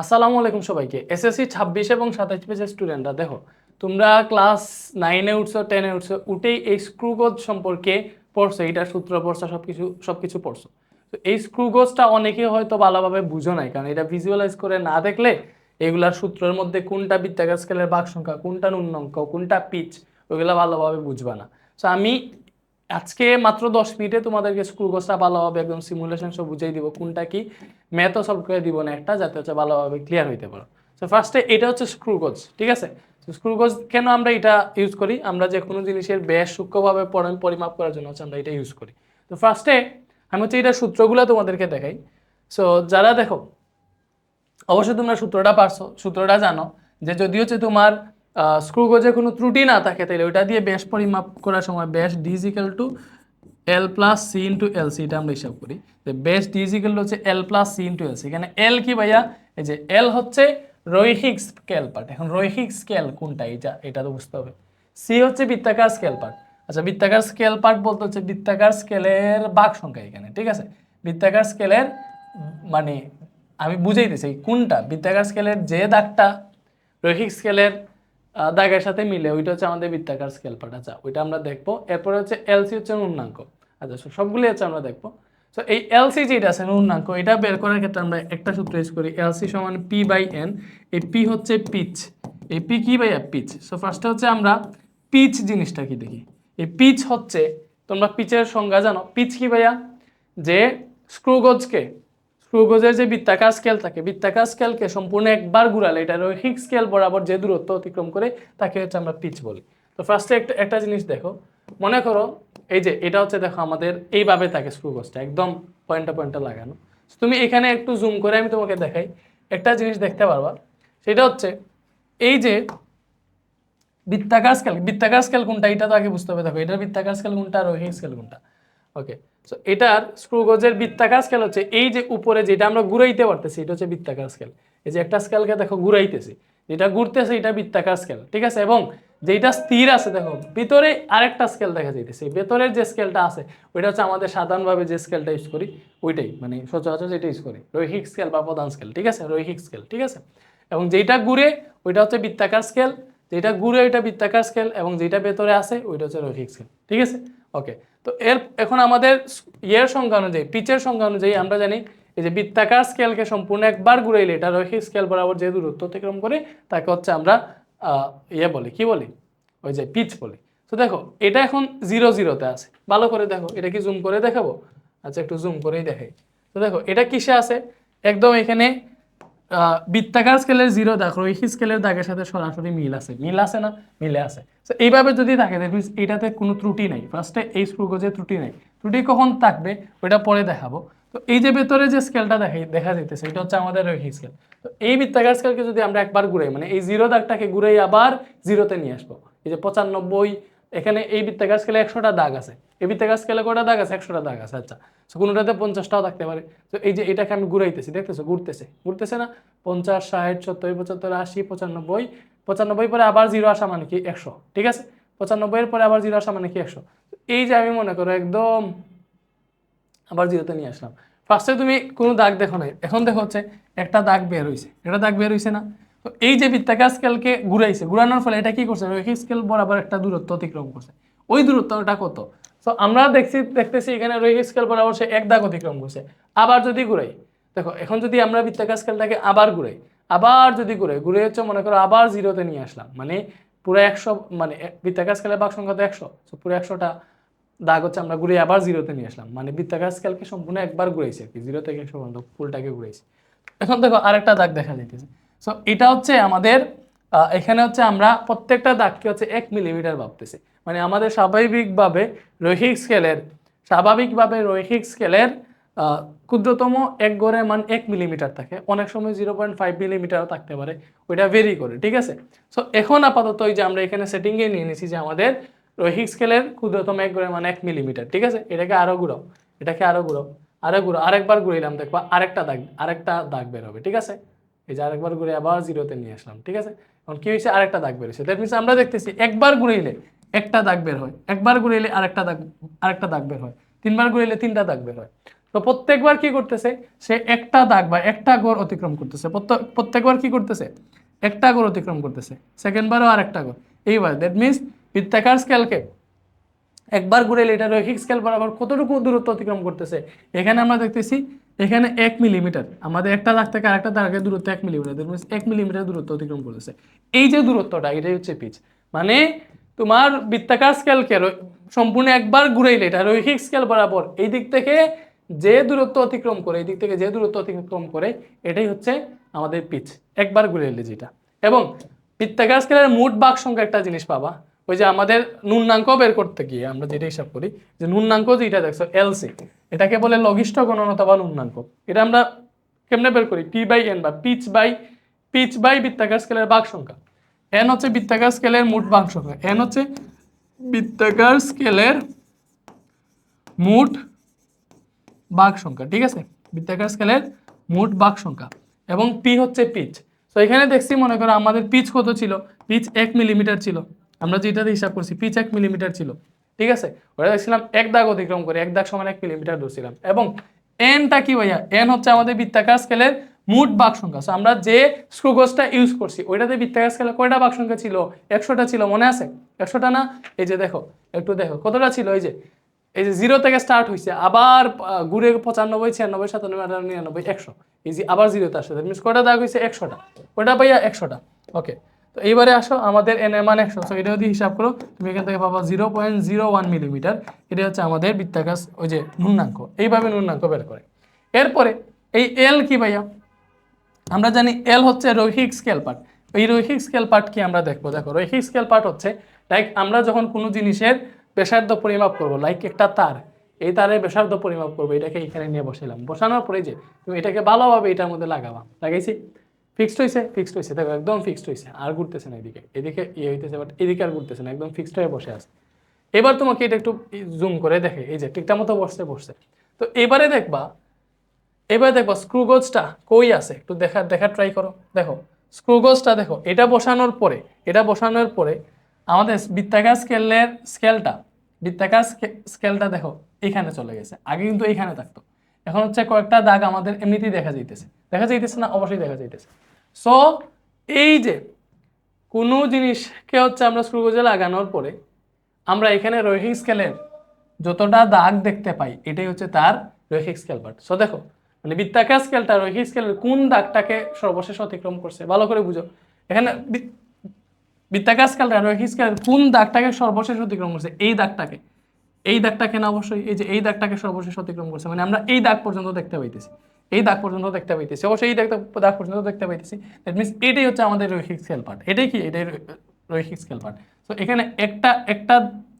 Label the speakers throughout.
Speaker 1: আসসালামু আলাইকুম সবাইকে। এসএসসি ছাব্বিশ এবং সাতাশ পেজের স্টুডেন্টরা দেখো, তোমরা ক্লাস নাইনে উঠছো টেনে উঠছো, উঠেই এই স্ক্রুগজ সম্পর্কে পড়ছো, এইটার সূত্র পড়ছো সব কিছু সব কিছু পড়ছো। তো এই স্ক্রুগজটা অনেকে হয়তো ভালোভাবে বুঝো নাই, কারণ এটা ভিজুয়ালাইজ করে না দেখলে এগুলার সূত্রের মধ্যে কোনটা বৃত্তাকার স্কেলের বাক সংখ্যা, কোনটা ন্যূনাঙ্ক কোনটা পিচ ওইগুলা ভালোভাবে বুঝবা না। সো আমি আজকে মাত্র দশ মিনিটে তোমাদেরকে স্ক্রুগজটা ভালোভাবে একদম সিমুলেশন সব বুঝিয়ে দিব, কোনটা কি? ম্যাথও সলভ করে দিব না একটা, যাতে হচ্ছে ভালোভাবে ক্লিয়ার হইতে পারো। সো ফার্স্টে এটা হচ্ছে স্ক্রুগজ ঠিক আছে? স্ক্রুগজ কেন আমরা এটা ইউজ করি? আমরা যে কোনো জিনিসের ব্যাস সূক্ষ্মভাবে পরি- পরিমাপ করার জন্য হচ্ছে আমরা এটা ইউজ করি। তো ফার্স্টে আমি হচ্ছে এটা সূত্রগুলো তোমাদেরকে দেখাই। সো যারা দেখো, অবশ্যই তোমরা সূত্রটা পারছ, সূত্রটা জানো যে যদি হচ্ছে তোমার স্ক্রুগজে কোনো ত্রুটি না থাকে তাহলে ওইটা দিয়ে ব্যাস পরিমাপ করার সময় ব্যাস ডিজিক্যাল two L plus C into L C এটা আমরা হিসাব করি। তো ব্যাস ডিজিক্যাল হচ্ছে L plus C into L C এখানে এল কি ভাইয়া? এই যে এল হচ্ছে রৈহিক স্কেল পার্ট এখন রৈহিক স্কেল কোনটা? এটা এটা তো বুঝতে হবে। সি হচ্ছে বৃত্তাকার স্কেল পার্ট আচ্ছা বৃত্তাকার স্কেল পার্ট বলতে হচ্ছে বৃত্তাকার স্কেলের বাক সংখ্যা এখানে, ঠিক আছে? বৃত্তাকার স্কেলের মানে আমি বুঝাইতেছি কোনটা? বৃত্তাকার স্কেলের যে দাগটা রৈহিক স্কেলের দাগের সাথে মিলে, ওইটা হচ্ছে আমাদের বৃত্তাকার স্কেল পার্ট আচ্ছা ওইটা আমরা দেখব। এরপরে হচ্ছে এলসি হচ্ছে পূর্ণাঙ্ক আচ্ছা সবগুলি হচ্ছে আমরা দেখব। তো এই এলসি যেটা আছে পূর্ণাঙ্ক এটা বের করার ক্ষেত্রে আমরা একটা সূত্র ইউজ করি এলসি সমান পি বাই এন এই পি হচ্ছে পিচ এই পি কি ভাইয়া? পিচ সো ফার্স্টে হচ্ছে আমরা পিচ জিনিসটা কি দেখি? এই পিচ হচ্ছে, তোমরা পিচের সংজ্ঞা জানো। পিচ কি ভাইয়া? যে স্ক্রুগজকে স্ক্রুগজের যে বৃত্তাকার স্কেল থাকে, বৃত্তাকার স্কেলকে সম্পূর্ণ একবার ঘুরালে এটা রৈখিক স্কেল বরাবর যে দূরত্ব অতিক্রম করে তাকে হচ্ছে আমরা পিচ বলি। তো ফার্স্টে একটা একটা জিনিস দেখো, মনে করো এই যে এটা হচ্ছে দেখো আমাদের এইভাবে থাকে স্ক্রুগজটা একদম পয়েন্টে পয়েন্টে লাগানো। তুমি এখানে একটু জুম করে আমি তোমাকে দেখাই, একটা জিনিস দেখতে পারবা, সেটা হচ্ছে এই যে বৃত্তাকার স্কেল বৃত্তাকার স্কেল কোনটা এটা তো আগে বুঝতে হবে, দেখো এটার বৃত্তাকার স্কেল কোনটা রৈখিক স্কেল কোনটা? ওকে সো এটার স্ক্রুগজের বৃত্তাকার স্কেল হচ্ছে এই যে উপরে যেটা আমরা ঘুরাইতে পারতেছি, এটা হচ্ছে বৃত্তাকার স্কেল এই যে একটা স্কেলকে দেখো ঘুরাইতেছি, যেটা ঘুরতেছে এটা বৃত্তাকার স্কেল ঠিক আছে? এবং যেটা স্থির আছে, দেখো, ভিতরে আরেকটা স্কেল দেখা যাইতেছে। ভেতরের যে স্কেলটা আছে, ওইটা হচ্ছে আমাদের সাধারণভাবে যে স্কেলটা ইউজ করি, ওইটাই মানে সচরাচর যেটা ইউজ করি রৈহিক স্কেল বা প্রধান স্কেল ঠিক আছে? রৈহিক স্কেল ঠিক আছে? এবং যেটা ঘুরে, ওইটা হচ্ছে বৃত্তাকার স্কেল যেটা ঘুরে ওইটা বৃত্তাকার স্কেল এবং যেটা ভেতরে আছে, ওইটা হচ্ছে রৈহিক স্কেল ঠিক আছে? ওকে তো এর, এখন আমাদের ইয়ের সংখ্যা অনুযায়ী পিচের সংখ্যা অনুযায়ী আমরা জানি এই যে বৃত্তাকার স্কেলকে সম্পূর্ণ একবার ঘুরাইলে, এটা রৈখিক স্কেল বরাবর যে দূরত্ব অতিক্রম করে, তাকে হচ্ছে আমরা ইয়ে বলি, কি বলি? ওই যে পিচ বলি। তো দেখো, এটা এখন জিরো জিরোতে আছে। ভালো করে দেখো, এটা কি জুম করে দেখাবো? আচ্ছা একটু জুম করেই দেখাই। তো দেখো, এটা কিসে আছে? একদম এখানে বৃত্তাকার স্কেলের জিরো দাগ, রৈখিক স্কেলের দাগের সাথে সরাসরি মিল আছে। মিল আছে না? মিলে আছে। তো এইভাবে যদি থাকে দ্যাট মিনস এটাতে কোনো ত্রুটি নাই। ফার্স্টে এই স্ক্রুগজে ত্রুটি নাই। ত্রুটি কখন থাকবে ওইটা পরে দেখাবো। তো এই যে ভেতরে যে স্কেলটা দেখাই দেখা যাইতেছে, এটা হচ্ছে আমাদের রৈখিক স্কেল তো এই বৃত্তাকার স্কেলকে যদি আমরা একবার ঘুরাই মানে এই জিরো দাগটাকে ঘুরাই আবার জিরোতে নিয়ে আসব। এই যে পঁচানব্বই এখানে এই বৃত্তাকার স্কেলে একশোটা দাগ আছে। এই বৃত্তাকার স্কেলে কটা দাগ আছে? একশোটা দাগ আছে। আচ্ছা তো কোনোটাতে পঞ্চাশটাও থাকতে পারে। তো এই যে এটাকে আমি ঘুরাইতেছি, দেখতেছো? ঘুরতেছে। ঘুরতেছে না? পঞ্চাশ, ষাট, সত্তর, পঁচাত্তর, আশি, পঁচানব্বই। পঁচানব্বই পরে আবার জিরো আসা মানে কি একশো, ঠিক আছে? পঁচানব্বইয়ের পরে আবার জিরো আসা মানে কি একশো। এই যে আমি মনে করো একদম আবার জিরোতে নিয়ে আসলাম। ফার্স্টে তুমি কোনো দাগ দেখো নাই। এখন দেখো হচ্ছে একটা দাগ বের হয়েছে একটা দাগ বের হয়েছে না? তো এই যে বৃত্তাকার স্কেলকে ঘুরাইছে, ঘুরানোর ফলে এটা কি করছে? রৈখিক স্কেল বরাবর একটা দূরত্ব অতিক্রম করছে। ওই দূরত্বটা কত? তো আমরা দেখছি, দেখতেছি এখানে রৈখিক স্কেল বরাবর সে এক দাগ অতিক্রম করছে। আবার যদি ঘুরাই, দেখো, এখন যদি আমরা বৃত্তাকার স্কেলটাকে আবার ঘুরাই, আবার যদি ঘুরাই, ঘুরে হচ্ছে মনে করো আবার জিরোতে নিয়ে আসলাম। মানে পুরো একশো মানে বৃত্তাকার স্কেলের বাক সংখ্যা তো একশো। তো পুরো একশোটা দাগ হচ্ছে আমরা ঘুরে আবার জিরোতে নিয়ে আসলাম। মানে বৃত্তাকার স্কেলকে সম্পূর্ণ একবার ঘুরাইছি আর কি। জিরো থেকে একশো পর্যন্ত ফুলটাকে ঘুরাইছি। এখন দেখো আরেকটা দাগ দেখা যাইতেছে। সো এটা হচ্ছে আমাদের এখানে হচ্ছে আমরা প্রত্যেকটা দাগকে হচ্ছে এক মিলিমিটার ভাবতেছি। মানে আমাদের স্বাভাবিকভাবে রৈহিক স্কেলের স্বাভাবিকভাবে রৈহিক স্কেলের ক্ষুদ্রতম এক গড়ের মান এক মিলিমিটার থাকে। অনেক সময় জিরো পয়েন্ট ফাইভ মিলিমিটারও থাকতে পারে। ওইটা ভেরি করে, ঠিক আছে? সো এখন আপাতত ওই যে আমরা এখানে সেটিংয়ে নিয়ে নিয়েছি যে আমাদের রৈহিক স্কেলের ক্ষুদ্রতম এক গড়ের মান এক মিলিমিটার ঠিক আছে? এটাকে আরও ঘুরাও, এটাকে আরও ঘুরাও আরও ঘুরাও, আরেকবার ঘুরাইলাম, দেখবা আরেকটা দাগ আরেকটা দাগ বের হবে, ঠিক আছে? এই যে আরেকবার ঘুরে আবার জিরোতে নিয়ে আসলাম, ঠিক আছে? এখন কি হয়েছে? আরেকটা দাগ বের হয়েছে। দ্যাট মিনস আমরা দেখতেছি একবার ঘুরাইলে একটা দাগ বের হয়, একবার ঘুরাইলে আরেকটা দাগ আরেকটা দাগ বের হয়, তিনবার ঘুরাইলে তিনটা দাগ বের হয়। তো প্রত্যেকবার কি করতেছে? সে একটা দাগ বা একটা গড় অতিক্রম করতেছে। প্রত্যেক- প্রত্যেকবার কি করতেছে? একটা গড় অতিক্রম করতেছে। সেকেন্ডবারও আর একটা গড়। এইবার দ্যাট মিনস বৃত্তাকার স্কেলকে একবার ঘুরে এটা রৈখিক স্কেল বরাবর কতটুকু দূরত্ব অতিক্রম করতেছে? এখানে আমরা দেখতেছি এখানে এক মিলিমিটার। আমাদের একটা দাগ থেকে, আরেকটা দাগের দূরত্ব এক মিলিমিটার। এক মিলিমিটার দূরত্ব অতিক্রম করেছে। এই যে দূরত্বটা, এটাই হচ্ছে পিচ মানে তোমার বৃত্তাকার স্কেলকে সম্পূর্ণ একবার ঘুরাইলে এটা রৈখিক স্কেল বরাবর এই দিক থেকে যে দূরত্ব অতিক্রম করে, এই দিক থেকে যে দূরত্ব অতিক্রম করে, এটাই হচ্ছে আমাদের পিচ একবার ঘুরে এলে যেটা। এবং বৃত্তাকার স্কেলের মোট বাক সংখ্যা একটা জিনিস পাবা। ওই যে আমাদের নুন্নাঙ্ক বের করতে গিয়ে আমরা যেটা হিসাব করি, যে নুন্নাঙ্ক যেটা দেখছ এলসি এটাকে বলে লঘিষ্ঠ গণন অথবা নুন্নাঙ্ক এটা আমরা কেমনে বের করি? টি বাই এন বা পিচ বাই পিচ বাই বৃত্তাকার স্কেলের বাক সংখ্যা। এন হচ্ছে বৃত্তাকার স্কেলের মোট বাক সংখ্যা। এন হচ্ছে বৃত্তাকার স্কেলের মোট বাঘ সংখ্যা, ঠিক আছে? বৃত্তাকার স্কেলের মোট বাঘ সংখ্যা। এবং পি হচ্ছে পিচ তো এখানে দেখছি মনে করো আমাদের পিচ কত ছিল? পিচ এক মিলিমিটার ছিল। আমরা যেটাতে হিসাব করছি পিচ এক মিলিমিটার ছিল। ঠিক আছে? ওটা দেখছিলাম এক দাগ অতিক্রম করে, এক দাগ সমান এক মিলিমিটার ধরছিলাম। এবং এনটা কি ভাইয়া? এন হচ্ছে আমাদের বৃত্তাকার স্কেলের মোট বাঘ সংখ্যা So, আমরা যে স্ক্রুগজটা ইউজ করছি, ওইটাতে বৃত্তাকার স্কেলে কয়টা বাঘ সংখ্যা ছিল? একশোটা ছিল, মনে আছে? একশোটা না? এই যে দেখো, একটু দেখো, কতটা ছিল? এই যে এই যে জিরো থেকে স্টার্ট হয়েছে আবার ঘুরে পঁচানব্বই, ছিয়ানব্বই, সাতানব্বই, আটানব্বই, নিরানব্বই, একশো। এই যে আবার জিরোতে আসছে মিনস কয়টা দাগ হয়েছে একশোটা। ওটা পাইয়া একশোটা। ওকে এইবারে আসো, আমাদের এন এম একশো। সো এটা যদি হিসাব করো, তুমি এখান থেকে পাবা zero point zero one millimetre এটা হচ্ছে আমাদের বৃত্তাকাশ ওই যে নুন্নাঙ্ক এইভাবে নুন্নাঙ্ক বের করে। এরপরে, এই এল কি ভাইয়া? আমরা জানি এল হচ্ছে রৈহিক স্কেল পার্ট এই রৈহিক স্কেল পার্ট কি আমরা দেখব? দেখো রৈহিক স্কেল পার্ট হচ্ছে লাইক আমরা যখন কোনো জিনিসের ব্যাসার্ধ পরিমাপ করব লাইক একটা তার, এই তারের ব্যাসার্ধ পরিমাপ করব, এটাকে এখানে নিয়ে বসাইলাম। বসানোর পরে যে, তুমি এটাকে ভালোভাবে এটার মধ্যে লাগাবা। লাগাইছি? ফিক্সড হয়েছে ফিক্সড হয়েছে দেখো, একদম ফিক্সড হয়েছে আর ঘুরতেছে না এদিকে। এদিকে ইয়ে হইতেছে বাট এদিকে আর ঘুরতেছে না। একদম ফিক্সড হয়ে বসে আছে। এবার তোমাকে এটা একটু জুম করে দেখে। এই যে, ঠিকঠাক মতো বসতে বসছে। তো এবারে দেখবা, এবার দেখো স্ক্রুগজটা কই আছে? একটু দেখা দেখা ট্রাই করো। দেখো স্ক্রুগজটা দেখো, এটা বসানোর পরে, এটা বসানোর পরে আমাদের বৃত্তাকার স্কেলের স্কেলটা বৃত্তাকার স্কেলটা দেখো, এখানে চলে গেছে। আগে কিন্তু এইখানে থাকতো। এখন হচ্ছে কয়েকটা দাগ আমাদের এমনিতেই দেখা যাইতেছে। দেখা যাইতেছে না, অবশ্যই দেখা যাইতেছে। সো এই যে কোনো জিনিসকে হচ্ছে আমরা স্ক্রুগজে লাগানোর পরে আমরা এখানে রৈখিক স্কেলের যতটা দাগ দেখতে পাই, এটাই হচ্ছে তার রৈখিক স্কেল পার্ট। সো দেখো মানে বৃত্তাকার স্কেলটা রৈখিক স্কেলের কোন দাগটাকে সর্বশেষ অতিক্রম করছে, ভালো করে বুঝো। এখানে বৃত্তাকার স্কেলটা রৈখিক স্কেলের কোন দাগটাকে সর্বশেষ অতিক্রম করছে, এই দাগটাকে। এই দাগটাকে না অবশ্যই, এই যে এই দাগটাকে সর্বশেষ অতিক্রম করছে মানে আমরা এই দাগ পর্যন্ত দেখতে পাইতেছি। এই দাগ পর্যন্ত দেখতে পাইতেছি। অবশ্যই এই দাগ পর্যন্ত দেখতে পাইতেছি। দ্যাট মিনস এটাই হচ্ছে আমাদের রৈখিক স্কেল পার্ট এটাই কি? এটাই রৈখিক স্কেল পার্ট তো এখানে একটা একটা,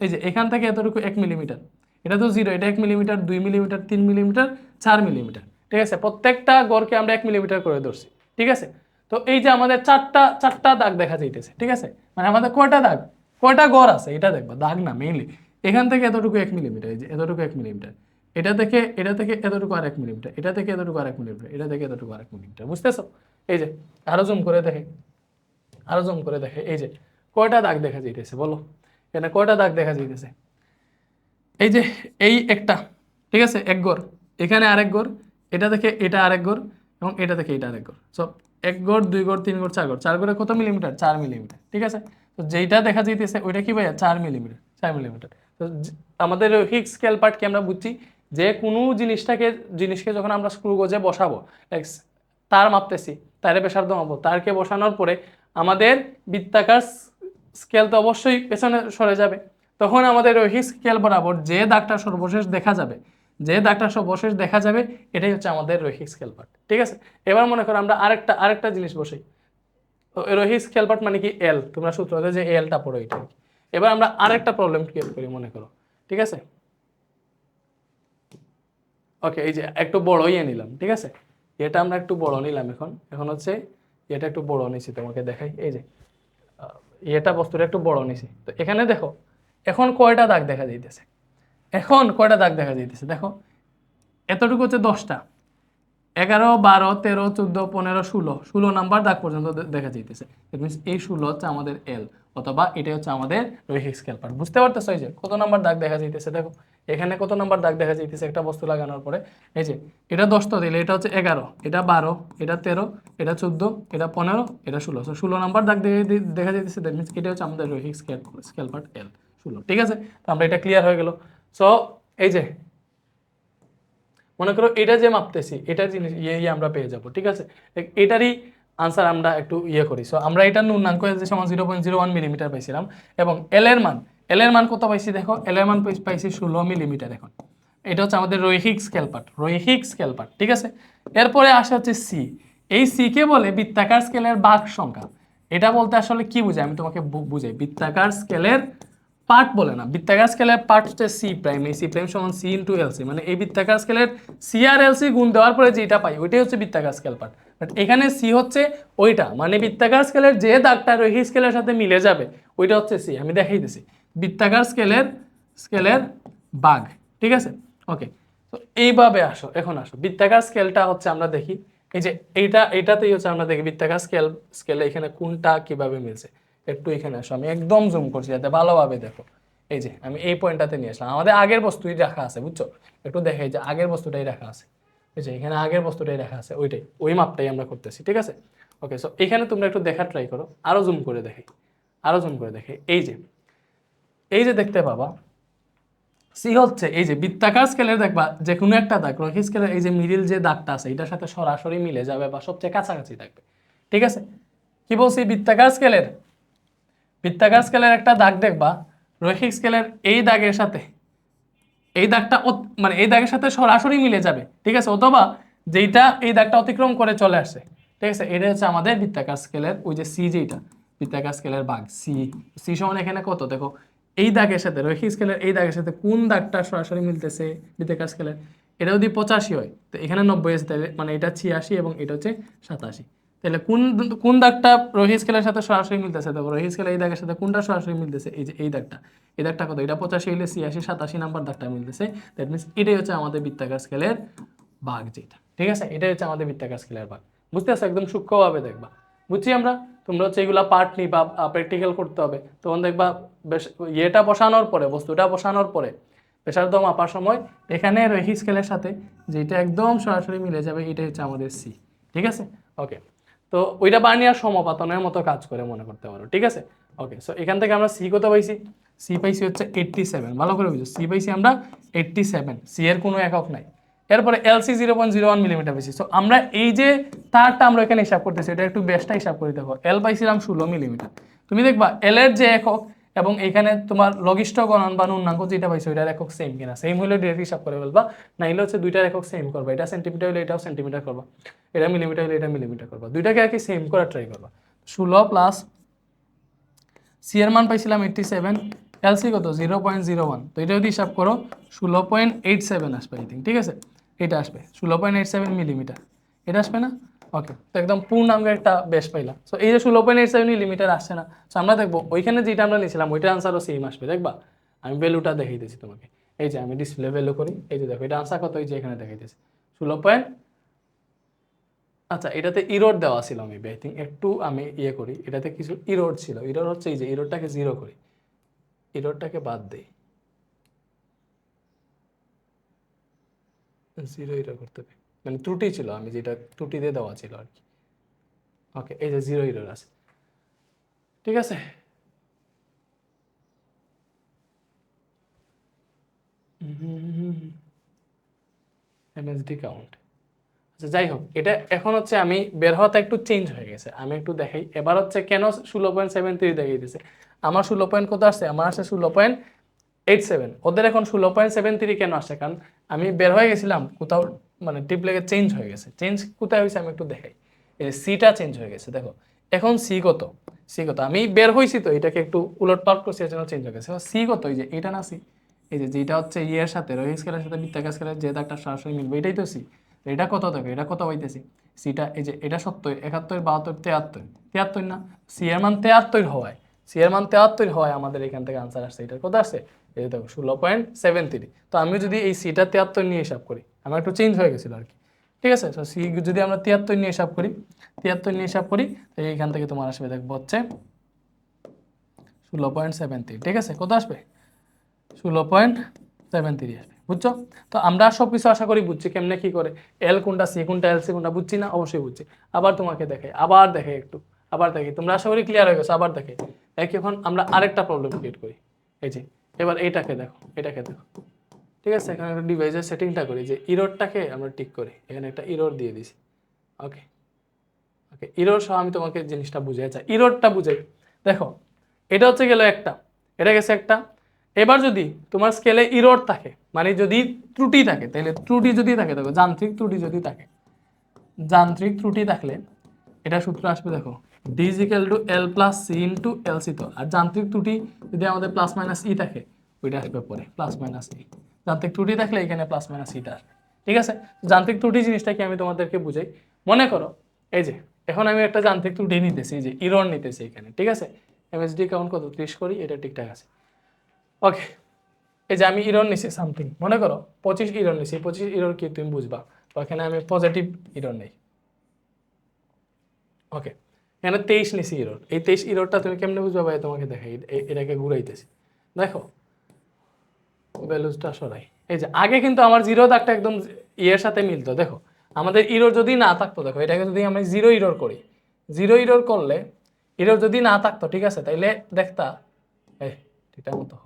Speaker 1: এই যে এখান থেকে এতটুকু এক মিলিমিটার এটা তো জিরো এটা এক মিলিমিটার দুই মিলিমিটার তিন মিলিমিটার চার মিলিমিটার ঠিক আছে? প্রত্যেকটা গড়কে আমরা এক মিলিমিটার করে ধরছি। ঠিক আছে? তো এই যে আমাদের চারটা চারটা দাগ দেখা যাইতেছে। ঠিক আছে? মানে আমাদের কয়টা দাগ? কয়টা গড় আছে? এটা দেখবা, দাগ না মেইনলি এখান থেকে এতটুকু এক মিলিমিটার এই যে এতটুকু এক মিলিমিটার এটা থেকে এটা থেকে এতটুকু আর এক মিলিমিটার এটা থেকে এতটুকু আর এক মিলিমিটার এটা থেকে এতটুকু আর এক মিলিমিটার বুঝতেছো? এই যে, আরও জুম করে দেখে, আরও জুম করে দেখে, এই যে, কয়টা দাগ দেখা যাইতেছে বলো? এখানে কয়টা দাগ দেখা যাইতেছে? এই যে, এই একটা, ঠিক আছে, এক গড়, এখানে আরেক গড়, এটা থেকে এটা আরেক গড়, এবং এটা থেকে এটা আরেক গড়। সো এক গড়, দুই গড়, তিন গড়, চার গড়, চার গড়ে কত মিলিমিটার? চার মিলিমিটার, ঠিক আছে? তো যেইটা দেখা যাইতেছে, ওইটা কি ভাইয়া? চার মিলিমিটার চার মিলিমিটার। তো আমাদের হিক স্কেল পার্ট কি আমরা বুঝছি যে কোনো জিনিসটাকে, জিনিসকে যখন আমরা স্ক্রু গজে বসাবো তার মাপতেছি, তারে ব্যাসার্ধ দমাবো, তারকে বসানোর পরে আমাদের বৃত্তাকার স্কেল তো অবশ্যই পেছনে সরে যাবে। তখন আমাদের ওই স্কেল বরাবর যে দাগটা সর্বশেষ দেখা যাবে, যে দাগটা সর্বশেষ দেখা যাবে, এটাই হচ্ছে আমাদের রৈখিক স্কেল পার্ট, ঠিক আছে? এবার মনে করো আমরা আরেকটা আরেকটা জিনিস বসাই। তো রৈখিক স্কেল পার্ট মানে কি? এল তোমরা সূত্রতে যে এলটা পড়ো এটা এবার আমরা আরেকটা প্রবলেম ক্রিয়েট করি মনে করো, ঠিক আছে? ওকে এই যে একটু বড় ইয়ে নিলাম, ঠিক আছে? এটা আমরা একটু বড় নিলাম এখন। এখন হচ্ছে এটা একটু বড় নিছি তোমাকে দেখাই। এই যে ইয়েটা বস্তুটা একটু বড় নিছি। তো এখানে দেখো, এখন কয়টা দাগ দেখা যাইতেছে? এখন কয়টা দাগ দেখা যাইতেছে? দেখো, এতটুকু হচ্ছে দশটা। এগারো, বারো, তেরো, চোদ্দ, পনেরো, ষোলো। ষোলো নাম্বার দাগ পর্যন্ত দেখা যাইতেছে। মিনস এই ষোলো হচ্ছে আমাদের এল অথবা এটা হচ্ছে আমাদের রৈখিক স্কেল পার্ট বুঝতে পারতেছো এই যে, কত নাম্বার দাগ দেখা যাইতেছে? দেখো, এখানে কত নাম্বার দাগ দেখা যাইতেছে একটা বস্তু লাগানোর পরে? এই যে, এটা দশটা দিলে এটা হচ্ছে এগারো। এটা বারো, এটা তেরো, এটা চোদ্দ, এটা পনেরো, এটা ষোলো। সো ষোলো নাম্বার দাগ দেখে যাইতেছে দ্যাট মিনস এটা হচ্ছে আমাদের রৈখিক স্কেল স্কেল পার্ট এল ষোলো, ঠিক আছে? তো আমরা এটা ক্লিয়ার হয়ে গেল। সো এই যে মনে করো এটা যে মাপতেছি, এটা জিনিস ইয়ে ইয়ে আমরা পেয়ে যাব, ঠিক আছে? এটারই আনসার আমরা একটু ইয়ে করি। সো আমরা এটা নুনাঙ্ক যে সমান zero point zero one millimetre পাইছিলাম এবং এল এর মান এল এর মান কত পাইছি দেখো? এল এর মান পাই- পাইছি ষোলো মিলিমিটার এখন। এটা হচ্ছে আমাদের রৈহিক স্কেল পার্ট রৈহিক স্কেল পার্ট ঠিক আছে? এরপরে আসে হচ্ছে সি এই সি কে বলে বৃত্তাকার স্কেলের বাঘ সংখ্যা। এটা বলতে আসলে কি বুঝায়? আমি তোমাকে বুঝাই। বৃত্তাকার স্কেলের পার্ট বলে না বৃত্তাকার স্কেলের পার্ট হচ্ছে সি প্রাইম এই সি প্রাইম সমান সি ইন্টু এলসি মানে এই বৃত্তাকার স্কেলের সি আর এলসি গুণ দেওয়ার পরে যেটা পাই, ওইটাই হচ্ছে বৃত্তাকার স্কেল পার্ট। বাট এখানে সি হচ্ছে ওইটা মানে বৃত্তাকার স্কেলের যে দাগটা রৈখিক স্কেলের সাথে মিলে যাবে, ওইটা হচ্ছে সি আমি দেখাই দিছি বৃত্তাকার স্কেলের স্কেলের বাঘ, ঠিক আছে? ওকে তো এইভাবে আসো, এখন আসো। বৃত্তাকার স্কেলটা হচ্ছে আমরা দেখি, এই যে এইটা, এইটাতেই হচ্ছে আমরা দেখি বৃত্তাকার স্কেল স্কেলে এখানে কোনটা কীভাবে মিলছে। একটু এখানে আসো, আমি একদম জুম করছি যাতে ভালোভাবে দেখো। এই যে, আমি এই পয়েন্টটাতে নিয়ে আসলাম। আমাদের আগের বস্তুই রাখা আছে, বুঝছ? একটু দেখে যে আগের বস্তুটাই রাখা আছে। এই যে, এখানে আগের বস্তুটাই রাখা আছে, ওইটাই, ওই মাপটাই আমরা করতেছি, ঠিক আছে? ওকে সো এখানে তোমরা একটু দেখার ট্রাই করো, আরও জুম করে দেখে, আরও জুম করে দেখে। এই যে এই যে দেখতে পাবা, সি হচ্ছে এই যে বৃত্তাকার স্কেলের দেখবা যে কোনো একটা দাগ রৈখিক স্কেলের এই যে মিডিল যে দাগটা আছে, এটার সাথে সরাসরি মিলে যাবে বা সবচেয়ে কাছাকাছি থাকবে, ঠিক আছে? কি বলছি বৃত্তাকার স্কেলের বৃত্তাকার স্কেলের একটা দাগ দেখবা, রৈখিক স্কেলের এই দাগের সাথে, এই দাগটা মানে এই দাগের সাথে সরাসরি মিলে যাবে, ঠিক আছে? অথবা যেইটা এই দাগটা অতিক্রম করে চলে আসছে ঠিক আছে? এটা হচ্ছে আমাদের বৃত্তাকার স্কেলের ওই যে সি যেটা বৃত্তাকার স্কেলের ভাগ সি সি সমান এখানে কত? দেখো, এই দাগের সাথে, রৈখিক স্কেলের এই দাগের সাথে কোন দাগটা সরাসরি মিলতেছে বৃত্তাকার স্কেলের? এটা যদি পঁচাশি হয়, তো এখানে নব্বই আছে, তাহলে মানে এটা ছিয়াশি এবং এটা হচ্ছে সাতাশি। তাহলে কোন কোন দাগটা রোহি স্কেলের সাথে সরাসরি মিলতেছে? দেখো রোহি স্কেলের এই দাগের সাথে কোনটা সরাসরি মিলতেছে? এই যে, এই দাগটা। এই দাগটা কত? এটা পঁচাশি হইলে ছিয়াশি, সাতাশি নাম্বার দাগটা মিলতেছে। দ্যাট মিনস এটাই হচ্ছে আমাদের বৃত্তাকার স্কেলের বাঘ যেটা। ঠিক আছে? এটাই হচ্ছে আমাদের বৃত্তাকার স্কেলের বাঘ। বুঝতে পারছ? একদম সূক্ষ্মভাবে দেখবা। বুঝছি আমরা? তোমরা হচ্ছে এগুলা পার্ট নিবা প্র্যাকটিক্যাল করতে হবে। তখন দেখবা বেশ, ইয়েটা বসানোর পরে, বস্তুটা বসানোর পরে প্রেশার দম মাপার সময়, এখানে রৈখিক স্কেলের সাথে যেটা একদম সরাসরি মিলে যাবে, এটাই হচ্ছে আমাদের সি ঠিক আছে? ওকে তো ওইটা বানিয়ার সমপাতনের মতো কাজ করে মনে করতে পারো, ঠিক আছে? ওকে সো এখান থেকে আমরা সি কত পাইছি? সি পাইছি হচ্ছে এইটটি সেভেন ভালো করে বুঝো। সি পাইছি আমরা এইটটি সেভেন সি এর কোনো একক নাই। এরপরে LC zero point zero one millimetre পাইছি। সো আমরা এই যে তারটা আমরা এখানে হিসাব করতেছি, এটা একটু বেস্টটা হিসাব করে দেখো। এল পাইছিলাম ষোলো মিলিমিটার তুমি দেখবা এল এর যে একক এবং এখানে তোমার লঘিষ্ঠ গণন বা নুন্নাঙ্ক যেটা পাইছো ওইটার একক সেম কিনা। সেম হলে ডিরেক্ট হিসাব করে ফেলবা, নাইলে হচ্ছে দুইটার একক সেম করবা। এটা সেন্টিমিটার হলে এটাও সেন্টিমিটার করবা। এটা মিলিমিটার হলে এটা মিলিমিটার করবা। দুইটাকে আর কি সেম করার ট্রাই করবা। ষোলো প্লাস সি এর মান পাইছিলাম এইটটি সেভেন এলসি কত? জিরো পয়েন্ট জিরো ওয়ান তো এটা যদি হিসাব করো, ষোলো পয়েন্ট এইট সেভেন আসবে আই থিঙ্ক ঠিক আছে? এটা আসবে। ষোলো পয়েন্ট এইট সেভেন মিলিমিটার এটা আসবে না? ওকে তো একদম পূর্ণাঙ্গ একটা বেশ পাইলাম সো এই যে ষোলো পয়েন্ট এইট সেভেন মিলিমিটার আসছে না। সো আমরা দেখব, ওইখানে যেটা আমরা নিয়েছিলাম ওইটার আনসারও সেম আসবে, দেখবা? আমি ভ্যালুটা দেখিয়ে দিয়েছি তোমাকে। এই যে আমি ডিসপ্লে ভ্যালু করি, এই যে দেখো, এটা আনসার কত? এই যে এখানে দেখাইতেছি ষোলো পয়েন্ট আচ্ছা এটাতে ইরোড দেওয়া ছিল মেবি আই থিঙ্ক একটু আমি ইয়ে করি, এটাতে কিছু ইরোড ছিল। ইরোড হচ্ছে এই যে ইরোডটাকে জিরো করি। ইরোডটাকে বাদ দেই। জিরো ইরো করতে হবে। মানে ত্রুটি ছিল, আমি যেটা ত্রুটি দিয়ে দেওয়া ছিল আর কি। ওকে এই যে জিরো ইরোর আছে। ঠিক আছে? এমএসডি কাউন্ট আচ্ছা যাই হোক, এটা এখন হচ্ছে আমি বের হওয়াটা একটু চেঞ্জ হয়ে গেছে। আমি একটু দেখাই। এবার হচ্ছে কেন ষোলো পয়েন্ট সেভেন থ্রি দেখিয়ে দিয়েছে? আমার ষোলো পয়েন্ট কত আসছে? আমার আসছে ষোলো পয়েন্ট এইট সেভেন ওদের এখন ষোলো পয়েন্ট সেভেন থ্রি কেন আসছে? কারণ আমি বের হয়ে গেছিলাম কোথাও মানে টিপ লেগে চেঞ্জ হয়ে গেছে। চেঞ্জ কোথায় হয়েছে আমি একটু দেখাই। এই যে সিটা চেঞ্জ হয়ে গেছে, দেখো। এখন সি কত? সি কত? আমি বের হয়েছি তো, এটাকে একটু উলট পাল্ট করছি এর জন্য চেঞ্জ হয়ে গেছে। সি কত? এই যে এটা না সি এই যে যেটা হচ্ছে ইয়ের সাথে রোহিত স্কেলের সাথে বৃত্তাকার স্কেলের যে দাগটা সরাসরি মিলবে, এটাই তো সি এটা কত দেখো? এটা কত পাইতেছি? সিটা এই যে এটা সত্তর, একাত্তর, বাহাত্তর তেহাত্তর তিয়াত্তর না? সি এর মান তেহাত্তর হওয়ায়। সি এর মান তেহাত্তর হওয়ায় আমাদের এখান থেকে আনসার আসছে। এটার কত আসছে এই দেখো, ষোলো পয়েন্ট সেভেন থ্রি তো আমি যদি এই সিটা তেয়াত্তর নিয়ে হিসাব করি আমার একটু চেঞ্জ হয়ে গেছিল আর কি। ঠিক আছে? তো সি যদি আমরা তিয়াত্তর নিয়ে হিসাব করি, তিয়াত্তর নিয়ে হিসাব করি তো এইখান থেকে তোমার আসবে, দেখব হচ্ছে ষোলো পয়েন্ট সেভেন থ্রি ঠিক আছে? কত আসবে? ষোলো পয়েন্ট সেভেন থ্রি আসবে, বুঝছ? তো আমরা সব কিছু আশা করি বুঝছি, কেমনে কি করে এল কোনটা সি কোনটা এল সি কোনটা বুঝছি না? অবশ্যই বুঝছি। আবার তোমাকে দেখে আবার দেখে একটু, আবার দেখি তোমরা আশা করি ক্লিয়ার হয়ে গেছো, আবার দেখে দেখি এখন আমরা আরেকটা প্রবলেম ক্রিয়েট করি। এই যে, এবার এইটাকে দেখো, এটাকে দেখো। ঠিক আছে? এখানে একটা ডিভাইসের সেটিংটা করি যে ইরোডটাকে আমরা টিক করি। এখানে একটা ইরোড দিয়ে দিছি। ওকে ওকে ইরোড সহ আমি তোমাকে জিনিসটা বুঝাই। চাই ইরোডটা বুঝাই। দেখো, এটা হচ্ছে গেল একটা। এটা গেছে একটা। এবার যদি তোমার স্কেলে ইরোড থাকে মানে যদি ত্রুটি থাকে, তাহলে ত্রুটি যদি থাকে, দেখো, যান্ত্রিক ত্রুটি যদি থাকে, যান্ত্রিক ত্রুটি থাকলে এটা সূত্র আসবে, দেখো D two L plus C into L C তো। আর যান্ত্রিক ত্রুটি যদি আমাদের প্লাস মাইনাস ই থাকে, ওইটা আসবে পরে প্লাস মাইনাস ই যান্ত্রিক ত্রুটি থাকলে এখানে প্লাস মাইনাস ইটা আসবে। ঠিক আছে? যান্ত্রিক ত্রুটি জিনিসটা কি আমি তোমাদেরকে বুঝাই। মনে করো, এই যে, এখন আমি একটা যান্ত্রিক ত্রুটি নিতেছি যে ইরন নিতেছি এখানে, ঠিক আছে? এমএসডি কাউন্ট কত? ত্রিশ করি, এটা ঠিকঠাক আছে। ওকে এই যে আমি ইরন নিছি সামথিং মনে করো, পঁচিশ ইরন নিছি, পঁচিশ ইরন কি তুমি বুঝবা? তো এখানে আমি পজিটিভ ইরন নেই। ওকে এখানে তেইশ নিছি ইরোড এই তেইশ ইরোডটা তুমি কেমনে বুঝবা ভাই? তোমাকে দেখাই এটাকে ঘুরাইতেছি। দেখো ভ্যালুজটা সরাই এই যে, আগে কিন্তু আমার জিরো দাগটা একদম ইয়ের সাথে মিলতো। দেখো, আমাদের ইরোর যদি না থাকতো, দেখো, এটাকে যদি আমি জিরো ইরোর করি জিরো ইরোর করলে ইরোর যদি না থাকতো, ঠিক আছে? তাইলে দেখতা ঠিকঠাক মতো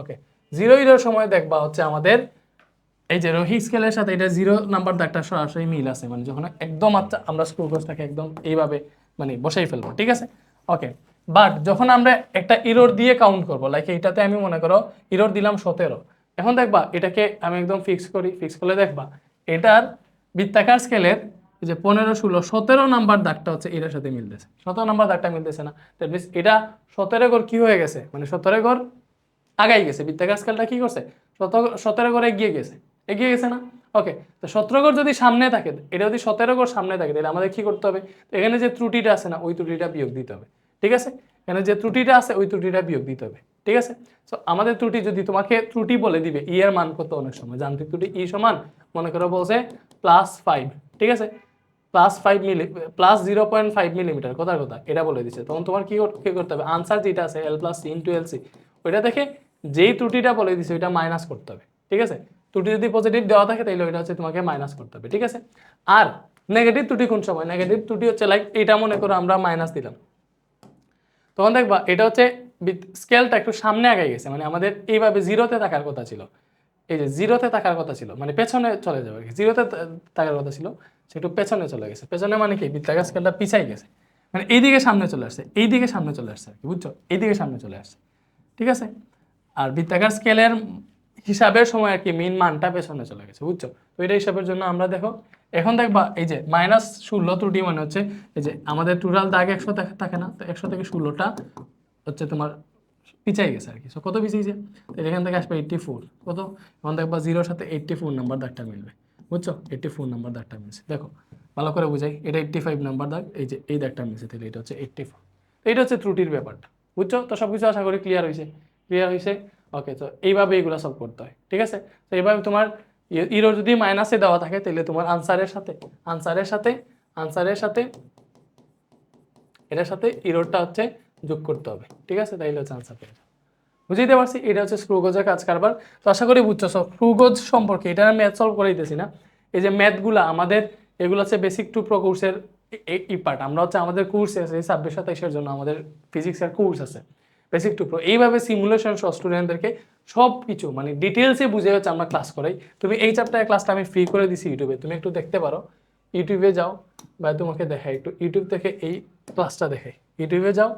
Speaker 1: ওকে জিরো ইরোর সময় দেখবা হচ্ছে আমাদের, এই যে রোহি স্কেলের সাথে এটা জিরো নাম্বার দাগটা সরাসরি মিল আছে। মানে যখন একদম আচ্ছা আমরা স্ক্রু গোসটাকে একদম এইভাবে মানে বসাই ফেলব, ঠিক আছে? ওকে বাট যখন আমরা একটা ইরোর দিয়ে কাউন্ট করব লাইক এইটাতে আমি মনে করো ইরোর দিলাম সতেরো। এখন দেখবা, এটাকে আমি একদম ফিক্স করি ফিক্স করলে দেখবা, এটার বৃত্তাকার স্কেলের যে পনেরো, ষোলো, সতেরো নাম্বার দাগটা হচ্ছে এটার সাথে মিলতেছে। সতেরো নাম্বার দাগটা মিলতেছে না। দ্যাট মিনস এটা সতেরো ঘর কি হয়ে গেছে? মানে সতেরো ঘর আগাই গেছে। বৃত্তাকার স্কেলটা কি করছে? সতেরো করে এগিয়ে গেছে। এগিয়ে গেছে না? ওকে তো সতেরো ঘর যদি সামনে থাকে, এটা যদি সতেরো ঘর সামনে থাকে, তাহলে আমাদের কি করতে হবে? এখানে যে ত্রুটিটা আছে না, ওই ত্রুটিটা বিয়োগ দিতে হবে। ঠিক আছে? এখানে যে ত্রুটিটা আছে, ওই ত্রুটিটা বিয়োগ দিতে হবে। ঠিক আছে? সো আমাদের ত্রুটি যদি তোমাকে ত্রুটি বলে দিবে ই এর মান কত অনেক সময়? যান্ত্রিক ত্রুটি ই সমান, মনে করো বলছে প্লাস ফাইভ ঠিক আছে? Plus five milli plus zero point five millimetre কথার কথা, এটা বলে দিচ্ছে তখন তোমার কি কি করতে হবে? আনসার যেটা আছে L plus into L C ওইটা দেখে যেই ত্রুটিটা বলে দিচ্ছে ওইটা মাইনাস করতে হবে। ঠিক আছে? ত্রুটি যদি পজিটিভ দেওয়া থাকে তাহলে ওইটা হচ্ছে তোমাকে মাইনাস করতে হবে। ঠিক আছে? আর নেগেটিভ ত্রুটি কোন সময়? নেগেটিভ ত্রুটি হচ্ছে লাইক এটা মনে করো আমরা মাইনাস দিলাম। তখন দেখবা এটা হচ্ছে স্কেলটা একটু সামনে আগে গেছে। মানে আমাদের এইভাবে জিরোতে থাকার কথা ছিল। এই যে জিরোতে থাকার কথা ছিল মানে পেছনে চলে যাবে আর কি। জিরোতে থাকার কথা ছিল, সে একটু পেছনে চলে গেছে। পেছনে মানে কি? বৃত্তাকার স্কেলটা পিছাই গেছে। মানে এইদিকে সামনে চলে আসছে, এইদিকে সামনে চলে আসছে আর কি, বুঝছ? এইদিকে সামনে চলে আসছে। ঠিক আছে? আর বৃত্তাকার স্কেলের হিসাবের সময় আর কি মিন মানটা পেছনে চলে গেছে, বুঝছ? তো এটা হিসাবের জন্য আমরা দেখো এখন দেখবা এই যে মাইনাস ষোলো ত্রুটি মানে হচ্ছে এই যে আমাদের টোটাল দাগ একশো থাকে- না, তো একশো থেকে ষোলোটা হচ্ছে তোমার পিছাই গেছে আর কি। সো কত পিছিয়েছে তো এখান থেকে আসবে এইট্টি ফোর কত? এখন দেখবা জিরোর সাথে এইট্টি ফোর নাম্বার দাগটা মিলবে। বুঝছ? এইট্টি ফোর নাম্বার দাগটা মিলছে। দেখো, ভালো করে বুঝাই। এটা এইট্টি ফাইভ নাম্বার দাগ, এই যে এই দাগটা মিলছে তাহলে এটা হচ্ছে এইট্টি ফোর এইটা হচ্ছে ত্রুটির ব্যাপারটা। বুঝছ? তো সব কিছু আশা করি ক্লিয়ার হয়েছে ক্লিয়ার হয়েছে ওকে তো এইভাবে এইগুলো সলভ করতে হয়। ঠিক আছে? তো এইভাবে তোমার ইরো যদি মাইনাসে দেওয়া থাকে, তাহলে তোমার আনসারের সাথে আনসারের সাথে আনসারের সাথে, এটার সাথে ইরোডটা হচ্ছে যোগ করতে হবে। ঠিক আছে? তাইলে হচ্ছে আনসার পেয়ে যাবে বুঝতে পারছি? এটা হচ্ছে স্ক্রুগজের কাজ কারবার। তো আশা করি বুঝছ। সব স্ক্রুগজ সম্পর্কে এটা আমি ম্যাথ সলভ করে দিতেছি না। এই যে ম্যাথগুলো আমাদের এগুলো হচ্ছে বেসিক টু প্রো কোর্সের এই পার্ট আমরা হচ্ছে আমাদের কোর্স আছে, ছাব্বিশ সাতাইশের জন্য আমাদের ফিজিক্সের কোর্স আছে। বেসিক টু প্রো এইভাবে সিমুলেশন সহ স্টুডেন্টদেরকে সব কিছু মানে ডিটেলসে বুঝে হচ্ছে আমরা ক্লাস করাই। তুমি এই চ্যাপ্টারের ক্লাসটা আমি ফ্রি করে দিছি ইউটিউবে তুমি একটু দেখতে পারো। ইউটিউবে যাও বা তোমাকে দেখাই একটু। ইউটিউব থেকে এই ক্লাসটা দেখাই। ইউটিউবে যাও,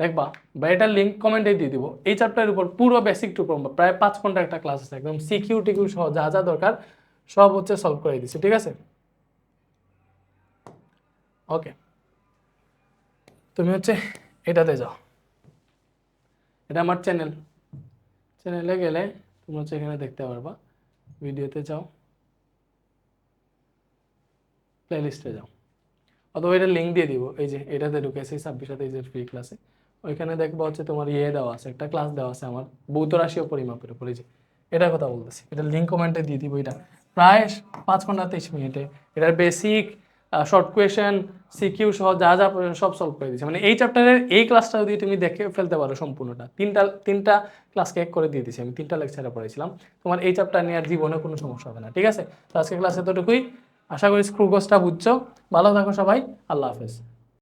Speaker 1: দেখবা, বা এটার লিঙ্ক কমেন্টে দিয়ে দিব। এই চ্যাপ্টারের উপর পুরো বেসিক টু প্রো প্রায় পাঁচ ঘণ্টা একটা ক্লাস আছে। একদম সিকিউ টিকিউ সহ যা যা দরকার সব হচ্ছে সলভ করে দিচ্ছি ঠিক আছে? ওকে তুমি হচ্ছে এটাতে যাও। এটা আমার চ্যানেল চ্যানেলে গেলে তুমি হচ্ছে এখানে দেখতে পারবা। ভিডিওতে যাও। প্লেলিস্টে যাও। অথবা এটা লিঙ্ক দিয়ে দিব। এই যে এটাতে ঢুকেছে, ছাব্বিশ যে ফ্রি ক্লাসে ওইখানে দেখব হচ্ছে তোমার ইয়ে দেওয়া আছে, একটা ক্লাস দেওয়া আছে আমার, ভৌত রাশিও পরিমাপের উপরে। যে এটার কথা বলতেছি। এটা লিঙ্ক কমেন্টে দিয়ে দিব এটা। প্রায় পাঁচ ঘণ্টা তেইশ মিনিটে। এটার বেসিক শর্ট কোয়েশন সিকিউ সহ যা যা সব সলভ করে দিয়েছে। মানে এই চ্যাপ্টারের এই ক্লাসটা যদি তুমি দেখে ফেলতে পারো সম্পূর্ণটা, তিনটা তিনটা ক্লাসকে এক করে দিয়ে দিয়েছি আমি, তিনটা লেকচারে পড়েছিলাম। তোমার এই চ্যাপ্টার নিয়ে আর জীবনে কোনো সমস্যা হবে না, ঠিক আছে? তো আজকে ক্লাস এতটুকুই। আশা করি স্ক্রুগোসটা বুঝছ। ভালো থাকো সবাই, আল্লাহ হাফেজ।